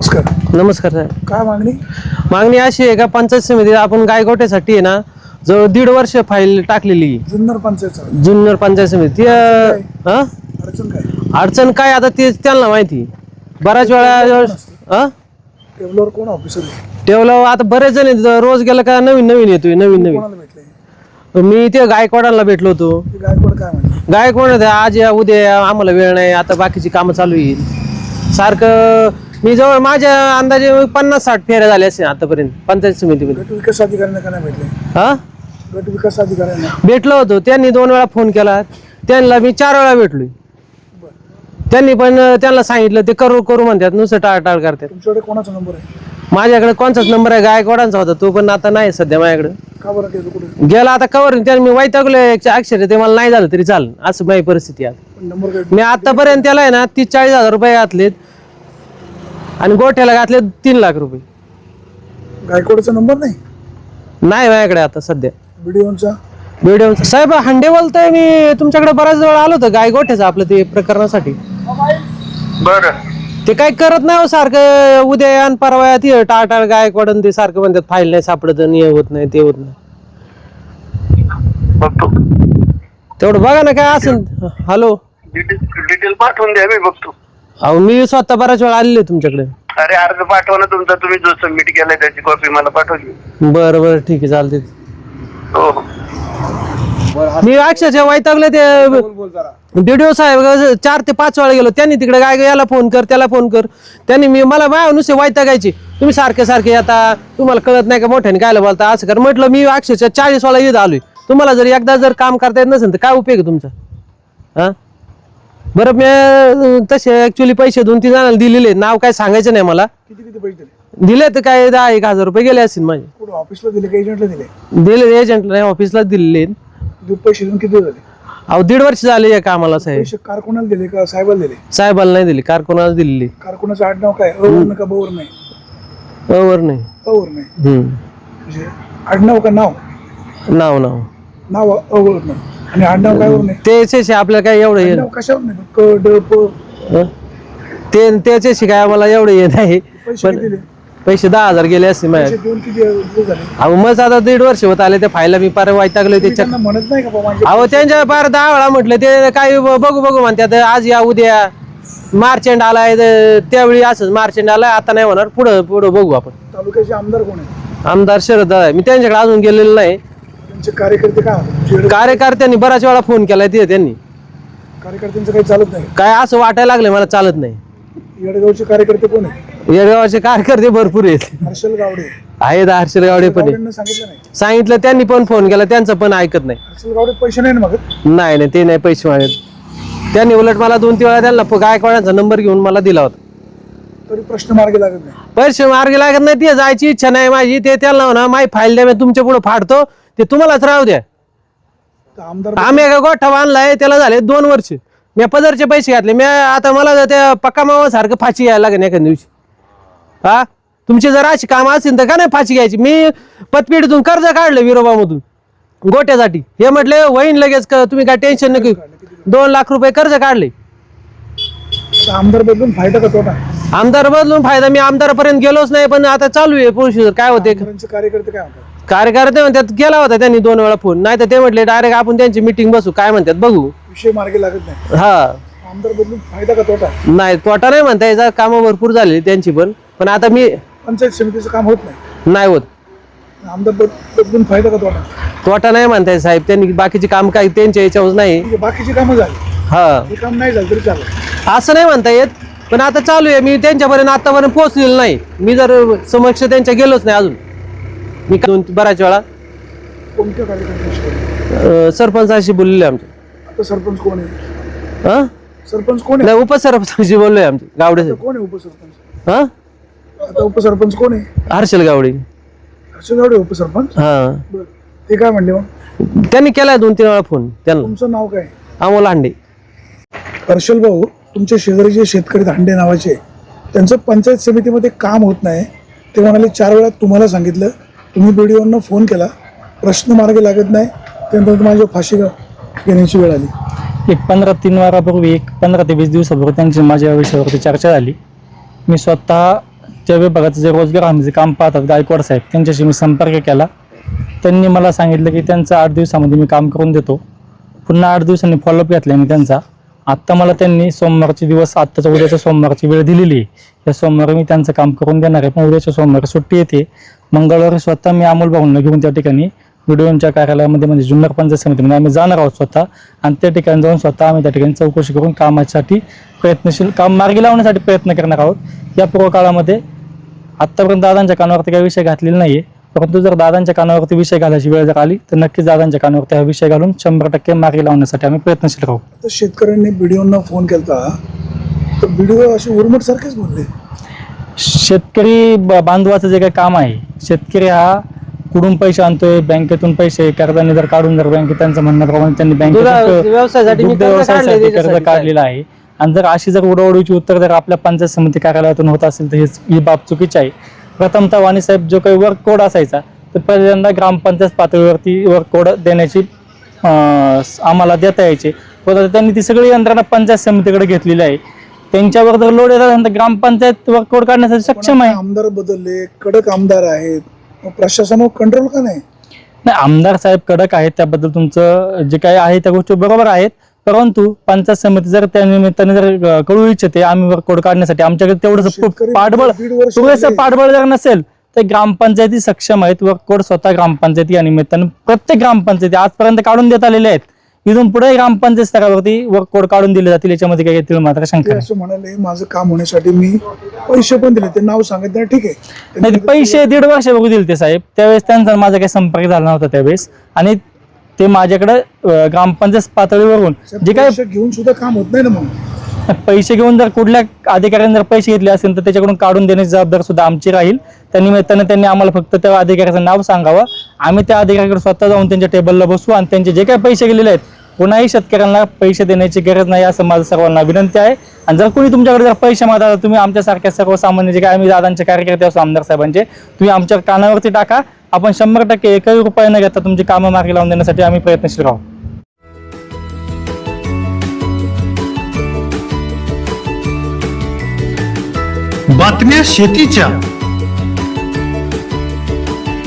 नमस्कार. नमस्कार साहेब. काय मागणी? मागणी अशी आहे का पंचायत समिती आपण गायगोट्यासाठी आहे ना जवळ दीड वर्ष फाईल टाकलेली. जुन्नर पंचायत जुन्नर पंचायत समिती. अं, हा? अडचण काय? अडचण काय आता ते त्यांना माहिती बऱ्याच वेळा हा टेबलवर कोण ऑफिसर आहे? ठेवलं आता बरेच जण आहेत. रोज गेलं का नवीन नवीन येतोय नवीन नवीन. कोणाला भेटले मी ते गायकवाडांना भेटलो होतो. ते गायकवाड काय म्हणले? गायकवाड आज या उद्या या, आम्हाला वेळ नाही. आता बाकीची कामं चालू येईल सारखं मी जवळ माझ्या अंदाजे पन्नास साठ फेऱ्या झाल्या असेल आतापर्यंत पंचायत समितीमध्ये. गट विकास अधिकाऱ्यांना का नाही भेटले? हा? गट विकास अधिकाऱ्यांना? भेटलो होतो त्यांनी दोन वेळा फोन केला. त्यांना मी चार वेळा भेटलोय. त्यांनी पण त्यांना सांगितलं ते करू करू म्हणतात नुसतं टाळटाळ करतात. तुमच्याकडे कोणाचा नंबर आहे? माझ्याकडे कोणताच नंबर आहे गायकवाडांचा होता तो पण आता नाही सध्या माझ्याकडे. का बरं टेबल कुठे? गेला आता कवर त्यांनी मी वैतागलोय अक्षर ते मला नाही झालं तरी चालेल असं माझी परिस्थिती आहे. पण नंबर काय? मी आतापर्यंत त्याला आहे ना तीस चाळीस हजार रुपये घातलेत. आणि गोठ्याला घातले तीन लाख रुपये. गायकवाडचा नंबर नाही? नाही माझ्याकडे आता सध्या. व्हिडिओचा व्हिडिओ साहेब हंडे बोलतोय मी तुमच्याकडे बऱ्याच वेळ आलो होतो गाय गोठ्याचं आपलं ते प्रकरणासाठी. बर. ते काय करत नाही हो सारखं उद्या या आणि परवा या ती टाळटाळ गायकवाड ते सारखं म्हणतात फाईल नाही सापडत आणि हे होत नाही ते होत नाही. बघतो. तेवढं बघा ना काय असेल. हॅलो. डिटेल डिटेल पाठवून द्या मी बघतो. अहो मी स्वतः बऱ्याच वेळा आलेले तुमच्याकडे. अरे अर्ज पाठवा ना तुमचा तुम्ही जो सबमिट केलाय त्याची कॉपी मला पाठवली. बरं बरं ठीक आहे चालते हो. हो मी अक्षरशः वैतागले ते डीडीओ साहेब चार ते पाच वेळा गेलो. त्यांनी तिकडे काय याला फोन कर त्याला फोन कर. त्यांनी मी मला माझ्या नुसते वैतागायचे. तुम्ही सारखे सारखे आता तुम्हाला कळत नाही का मोठ्याने कायला बोलता असं कर. म्हटलं मी अक्षरशः चाळीस वेळा येत आलोय. तुम्हाला जर एकदा जर काम करता येत नसेल तर काय उपयोग आहे तुमचा? हा? बरं मी तसे ऍक्च्युली पैसे दोन तीन जणांना दिलेले. नाव काय सांगायचं नाही मला. किती किती पैसे दिले? दिले तर काय दहा एक हजार रुपये गेले असतील माझे. कुठं ऑफिसला दिले का एजंटला दिले? दिले एजंटला नाही ऑफिसला दिलेले. पैसे देऊन किती झाले? अहो दीड वर्ष झाले या कामाला साहेब. पैसे कारकुनाला दिले का साहेबाला दिले? साहेबाला नाही दिली कारकुनाला दिलेली. कारकुनाचं आडनाव काय? अवर्ण का बवर नाही वर नाही अवर नाही हम्म. म्हणजे आडनाव का नाव? नाव नाव. नाव अवर्ण आणि आडनाव काय वर नाही त्याच्याशी आपल्याला काय एवढं हे कशावर नाही. क ड प. हं? ते त्याच्याशी काय आम्हाला एवढं हे नाही. पैसे किती दिले? पैसे दहा हजार गेले असते माझ्या. पैसे देऊन किती दिवस झाले? अहो मग आता दीड वर्ष होत आले त्या फायला मी पार वैतागलो त्याच्या त्यांना म्हणत नाही का बाबा माझे अहो त्यांच्या पार दहा वेळा म्हटलं ते काही बघू बघू म्हणतात आज या उद्या. मार्चेंड आलाय तर त्यावेळी असंच मार्चेंड आलाय आता नाही होणार. पुढं पुढं बघू आपण. तालुक्याचे आमदार कोण आहेत? आमदार शरद दादा आहे. मी त्यांच्याकडे अजून गेलेलो नाही. कार्यकर्ते काय कार्यकर्त्यांनी बऱ्याच वेळा फोन केलाय तिथे त्यांनी. कार्यकर्त्यांचं काही चालत नाही? काय असं वाटायला लागलं मला चालत नाही. येडगावचे कार्यकर्ते कोण आहेत? येडगावचे कार्यकर्ते भरपूर आहेत. हर्षल गावडे. आहेत हर्षल गावडे पण आहे. गावडेंना सांगितलं नाही? सांगितलं त्यांनी पण फोन केला त्यांचं पण ऐकत नाही. हर्षल गावडे पैसे नाही ना मागत? नाही नाही ते नाही पैसे मागत. त्यांनी उलट मला दोन तीन वेळा त्यांना प- गायकवाडांचा नंबर घेऊन मला दिला होता. तरी प्रश्न मार्गी लागत नाही. पैसे मार्गी लागत नाही ते जायची इच्छा नाही माझी. ते त्यांना म्हणा माझी फाईल द्या मी तुमच्यापुढे फाडतो. ते तुम्हालाच राहू द्या. आमदार आम्ही एका गोठा बांधलाय त्याला झाले दोन वर्ष. मी पदरचे पैसे घातले. मी आता मला त्या पक्का मावा सारखं फाशी घ्यायला लागेल एखाद्या दिवशी. हा? तुमची जर अशी कामं असतील तर का नाही फाशी घ्यायची? मी पतपेढीतून कर्ज काढलं विरोबामधून. गोट्यासाठी. हे म्हटले वहीन लगेच क- तुम्ही काय टेन्शन नको. दोन लाख रुपये कर्ज काढले. आमदार बदलून फायदा का तोटा? आमदार बदलून फायदा. मी आमदारापर्यंत गेलोच नाही पण आता चालू आहे प्रोसिजर काय होते? कार्यकर्ते काय म्हणतात? कार्यकर्ते म्हणतात गेला होता त्यांनी दोन वेळा फोन नाही तर ते म्हटले डायरेक्ट आपण त्यांची मिटिंग बसू. काय म्हणतात बघू. विषय मार्गी लागत नाही. हा. आमदार बदलून फायदा का तोटा? नाही तोटा नाही म्हणता याचा कामं भरपूर झालेली त्यांची पण. पण आता मी पंचायत समितीचं काम होत नाही. नाही होत. आमदार बद- बदलून फायदा का तोटा? तोटा नाही म्हणताय साहेब. त्यांनी बाकीचे काम काही त्यांच्या याच्यावर नाही. ठीक आहे बाकीची कामं झाली. हा. हे काम नाही झालं तरी चालेल. असं नाही म्हणता येत. पण आता चालू आहे. मी त्यांच्यापर्यंत आतापर्यंत पोहोचलेलो नाही. मी जर समक्ष त्यांच्या गेलोच नाही अजून. मी दोन बऱ्याच वेळा कोणत्या कार्यकर्त्यांशी बोलले? अं, सरपंचाशी बोललेले आमचे. आता सरपंच कोण आहे? हा? सरपंच कोण आहे? नाही उपसरपंचाशी बोललोय आमचे गावडे. आता कोण आहे उपसरपंच? हा? आता उपसरपंच कोण आहे? हर्षल गावडे. हर्षल गावडे उपसरपंच? हा. बरं. ते काय म्हणले मग? त्यांनी केलाय दोन तीन वेळा फोन त्यांना. तुमचं नाव काय? अमोल हांडे. हर्षल भाऊ तुमच्या शेजारी जे शेतकरी धांडे नावाचे त्यांचं पंचायत समितीमध्ये काम होत नाही. ते म्हणाले चार वेळा तुम्हाला सांगितलं तुम्ही बीडीओनं फोन केला. प्रश्न मार्गी लागत नाही. त्यानंतर माझी फाशी घेण्याची वेळ आली. एक पंधरा तीन वारापूर्वी एक पंधरा ते वीस दिवसापूर्वी त्यांची माझ्या विषयावरती चर्चा झाली. मी स्वतः त्या विभागाचं जे रोजगार हमीचे काम पाहतात गायकवाड साहेब त्यांच्याशी मी संपर्क केला. त्यांनी मला सांगितलं की त्यांचं आठ दिवसामध्ये मी काम करून देतो. पुन्हा आठ दिवसांनी फॉलोअप घेतला मी त्यांचा. आत्ता मला त्यांनी सोमवारचे दिवस आत्ताच्या उद्याच्या सोमवारची वेळ दिलेली आहे. या सोमवारी मी त्यांचं काम करून देणार आहे पण उद्याच्या सोमवारी सुट्टी येते. मंगळवारी स्वतः मी अमोल भाऊंना घेऊन त्या ठिकाणी व्हिडिओच्या कार्यालयामध्ये म्हणजे जुन्नर पंचायत समितीमध्ये आम्ही जाणार आहोत स्वतः. आणि त्या ठिकाणी जाऊन स्वतः आम्ही त्या ठिकाणी चौकशी करून कामासाठी प्रयत्नशील काम मार्गी लावण्यासाठी प्रयत्न करणार आहोत. या पूर्व काळामध्ये आत्तापर्यंत दादांच्या कानावरती काही विषय घातलेला नाहीये. परंतु जर दादांच्या कानावरती विषय घालायची वेळ जर आली तर नक्कीच दादांच्या कानावरती हा विषय घालून शंभर टक्के मार्गी लावण्यासाठी आम्ही प्रयत्नशील राहू. तर शेतकऱ्यांनी बीडीओना फोन केला तर बीडीओ असे उर्मट सारखेच बोलले. शेतकरी ब- बांधवाचं जे काही काम आहे शेतकरी हा कुठून पैसे आणतोय बँकेतून पैसे कर्जाने जर काढून जर बँकेत त्यांचं म्हणण्याप्रमाणे त्यांनी दुधा- बँकेत व्यवसायासाठी मी दुग्ध कर्ज व्यवसायासाठी काढलंय कर्ज त्याच्यासाठी, काढलेलं आहे. आणि जर अशी जर उडवडीची उत्तर जर आपल्या पंचायत समिती कार्यालयातून होत असेल तर हेच ही बाब चुकीची आहे. प्रथमतः वाणी साहेब जो काही वर्क कोड असायचा तर पहिल्यांदा ग्रामपंचायत पातळीवरती वर्क कोड देण्याची अं, आम्हाला देता यायचे. त्यांनी ती सगळी यंत्रणा पंचायत समितीकडे घेतलेली आहे. त्यांच्यावर जर लोड येत असेल तर ग्रामपंचायत कोड काढण्यासाठी सक्षम आहे. आमदार बदलले कडक आमदार आहेत. प्रशासनावर कंट्रोल का नाही? नाही आमदार साहेब कडक आहेत त्याबद्दल तुमचं जे काही आहे त्या गोष्टी बरोबर आहेत. परंतु पंचायत समिती जर त्या निमित्ताने जर कळू इच्छिते आम्ही कोड काढण्यासाठी. आमच्याकडे तेवढं पाठबळ पुरेसं. पाठबळ जर नसेल तर ग्रामपंचायती सक्षम आहेत. वर्क कोड स्वतः ग्रामपंचायती या निमित्तानं प्रत्येक ग्रामपंचायती आजपर्यंत काढून देत आलेले आहेत. इथून पुढे ग्रामपंचायत स्तरावरती वर्क कोड काढून दिले जातील याच्यामध्ये काही येतील मात्र शंका ते नाही. असं म्हणाले माझं काम होण्यासाठी मी पैसे पण दिले. ते नाव सांगितलं ठीक आहे. नाही ते पैसे दीड वर्ष बघू दिले ते साहेब. त्यावेळेस त्यांचा माझा काही संपर्क झाला नव्हता त्यावेळेस. आणि ते माझ्याकडे अं, ग्रामपंचायत पातळीवरून जे काय पैसे घेऊन सुद्धा काम होत नाही ना मग. पैसे घेऊन जर कुठल्या अधिकाऱ्याने जर पैसे घेतले असेल तर त्याच्याकडून काढून देण्याची जबाबदारी सुद्धा आमची राहील. त्या निमित्ताने त्यांनी आम्हाला फक्त त्या अधिकाऱ्याचं नाव सांगावं. आम्ही त्या अधिकाऱ्याकडे स्वतः जाऊन त्यांच्या टेबलला बसू आणि त्यांचे जे काही पैसे गेलेले आहेत कोणाही शेतकऱ्यांना पैसे देण्याची गरज नाही असं माझं सर्वांना विनंती आहे. आणि जर कोणी तुमच्याकडे जर पैसे मागतात तुम्ही आमच्यासारख्या सर्वसामान्य जे काय आम्ही दादांचे कार्यकर्ते असतो आमदार साहेबांचे तुम्ही आमच्या कानावरती टाका. आपण शंभर टक्के एकही रुपये न घेता तुमची कामं मार्गी लावून देण्यासाठी आम्ही प्रयत्नशील राहू. बातम्या शेतीच्या.